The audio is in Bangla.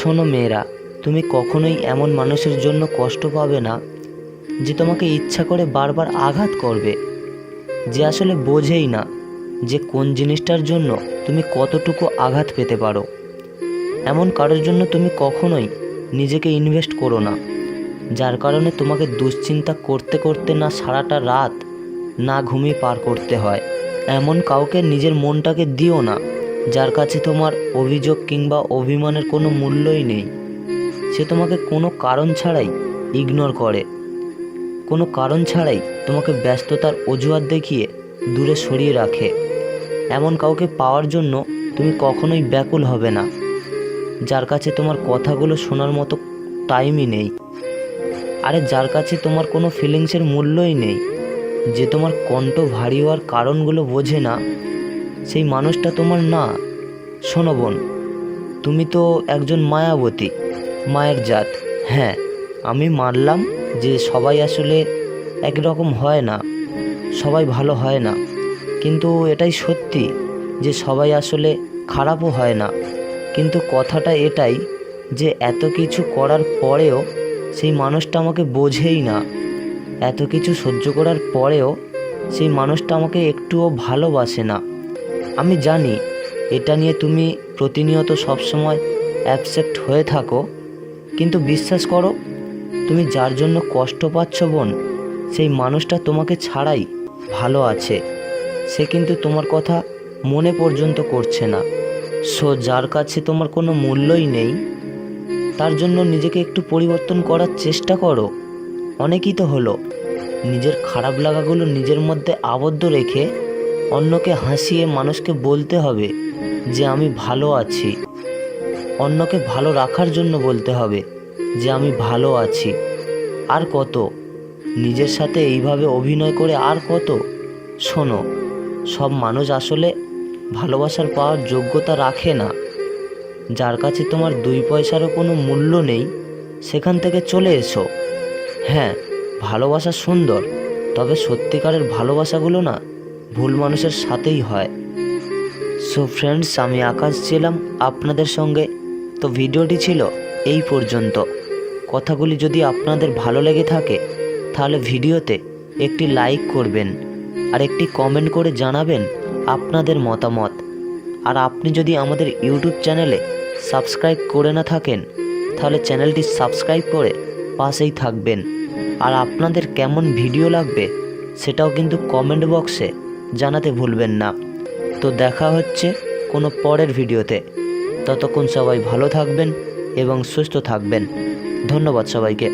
শোনো মেয়েরা, তুমি কখনোই এমন মানুষের জন্য কষ্ট পাবে না যে তোমাকে ইচ্ছা করে বারবার আঘাত করবে। যে আসলে বোঝেই না যে কোন জিনিসটার জন্য তুমি কতটুকু আঘাত পেতে পারো। এমন কারোর জন্য তুমি কখনোই নিজেকে ইনভেস্ট করো না, যার কারণে তোমাকে দুশ্চিন্তা করতে করতে না সারাটা রাত না ঘুমিয়ে পার করতে হয়। এমন কাউকে নিজের মনটাকে দিও না। যার কাছে তোমার অভিযোগ কিংবা অভিমানের কোনো মূল্যই নেই। সে তোমাকে কোনো কারণ ছাড়াই ইগনোর করে। কোনো কারণ ছাড়াই তোমাকে ব্যস্ততার অজুহাত দেখিয়ে দূরে সরিয়ে রাখে। এমন কাউকে পাওয়ার জন্য তুমি কখনোই ব্যাকুল হবে না। যার কাছে তোমার কথাগুলো শোনার মতো টাইমই নেই। আরে যার কাছে তোমার কোনো ফিলিংসের মূল্যই নেই। যে তোমার কণ্ঠ ভারী হওয়ার কারণগুলো বোঝে না সেই মানুষটা তোমার না। শোনো বোন, তুমি তো একজন মায়াবতী, মায়ের জাত। হ্যাঁ আমি মানলাম যে সবাই আসলে একরকম হয় না, সবাই ভালো হয় না। কিন্তু এটাই সত্যি যে সবাই আসলে খারাপও হয় না। কিন্তু কথাটা এটাই যে এত কিছু করার পরেও সেই মানুষটা আমাকে বোঝেই না। এত কিছু সহ্য করার পরেও সেই মানুষটা আমাকে একটুও ভালোবাসে না। আমি জানি, এটা নিয়ে তুমি প্রতিনিয়ত সবসময় অ্যাবসেপ্ট হয়ে থাকো। কিন্তু বিশ্বাস করো, তুমি যার জন্য কষ্ট পাচ্ছ বোন, সেই মানুষটা তোমাকে ছাড়াই ভালো আছে। সে কিন্তু তোমার কথা মনে পর্যন্ত করছে না। সো যার কাছে তোমার কোনো মূল্যই নেই, তার জন্য নিজেকে একটু পরিবর্তন করার চেষ্টা করো। অনেকই তো হলো। নিজের খারাপ লাগাগুলো নিজের মধ্যে আবদ্ধ রেখে অন্যকে হাসিয়ে মানুষকে বলতে হবে যে আমি ভালো আছি। অন্যকে ভালো রাখার জন্য বলতে হবে যে আমি ভালো আছি। আর কত? নিজের সাথে এইভাবে অভিনয় করে আর কত? শোনো, সব মানুষ আসলে ভালোবাসার পাওয়ার যোগ্যতা রাখে না। যার কাছে তোমার দুই পয়সারও কোনো মূল্য নেই, সেখান থেকে চলে এসো। হ্যাঁ ভালোবাসা সুন্দর, তবে সত্যিকারের ভালোবাসাগুলো না ভুল মানুষের সাথেই হয়। সো ফ্রেন্ডস আমি আকাশ ছিলাম আপনাদের সঙ্গে। তো ভিডিওটি ছিল এই পর্যন্ত। কথাগুলি যদি আপনাদের ভালো লেগে থাকে, তাহলে ভিডিওতে একটি লাইক করবেন আর একটি কমেন্ট করে জানাবেন আপনাদের মতামত। আর আপনি যদি আমাদের ইউটিউব চ্যানেলে সাবস্ক্রাইব করে না থাকেন, তাহলে চ্যানেলটি সাবস্ক্রাইব করে পাশেই থাকবেন। আর আপনাদের কেমন ভিডিও লাগবে, সেটাও কিন্তু কমেন্ট বক্সে জানাতে ভুলবেন না। তো দেখা হচ্ছে কোনো পরের ভিডিওতে। ততক্ষণ সবাই ভালো থাকবেন এবং সুস্থ থাকবেন। ধন্যবাদ সবাইকে।